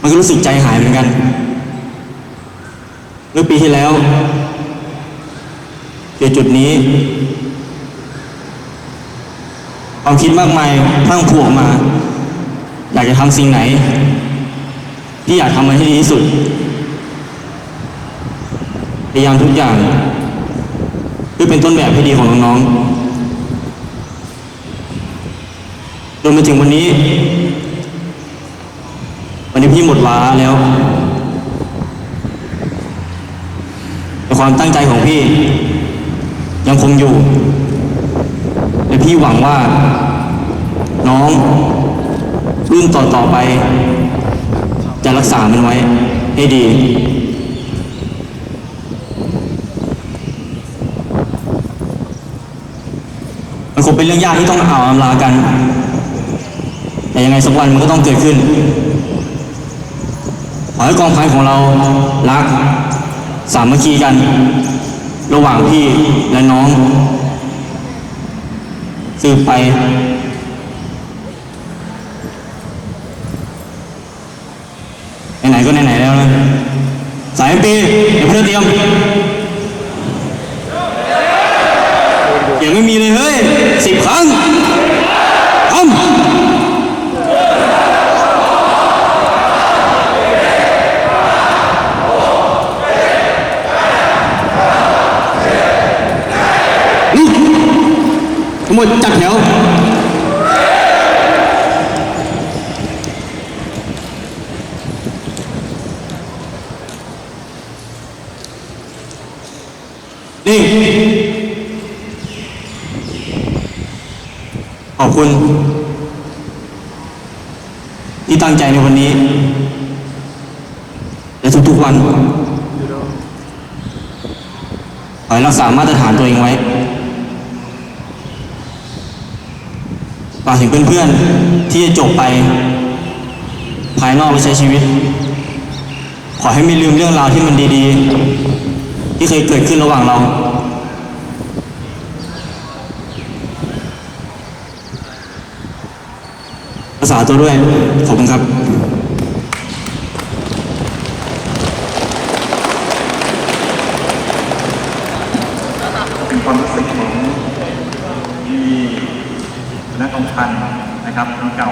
มันก็รู้สึกใจหายเหมือนกันเมื่อปีที่แล้วเจอจุดนี้ความคิดมากมายพั่งพรูออกมา อยากจะทำสิ่งไหน ที่อยากทำมันให้ดีที่สุด พยายามทุกอย่างเพื่อเป็นต้นแบบให้ดีของน้องๆจนมาถึงวันนี้ันนี้พี่หมดวาแล้วแต่ความตั้งใจของพี่ ยังคงอยู่และพี่หวังว่า น้อง รุ่นต่อๆไป จะรักษามันไว้ ให้ดี มันคงเป็นเรื่องยากที่ต้องอ่าวอำลากัน แต่ยังไงสักวันมันก็ต้องเกิดขึ้น ขอให้กองพันของเรารัก สามัคคีกัน ระหว่างพี่และน้องสืบไป ไหนๆก็ไหนๆแล้วนะ สายปีเดี๋ยวเพื่อนเตรียมเดี๋ยวไม่มีเลยเฮ้ยสิบครั้ง ทั้งหมดจัดแถวนี่ขอบคุณ ที่ตั้งใจในวันนี้ และทุกๆวันขอให้รักษามาตรฐานตัวเองไว้ ฝาก ถึงเพื่อนๆ ที่จะจบไป ภายนอกและใช้ชีวิต ขอให้ไม่ลืมเรื่องราวที่มันดีๆ ที่เคยเกิดขึ้นระหว่างเรารักษาตัวด้วย ขอบคุณครับความรู้สึก พันนะครับคนเก่า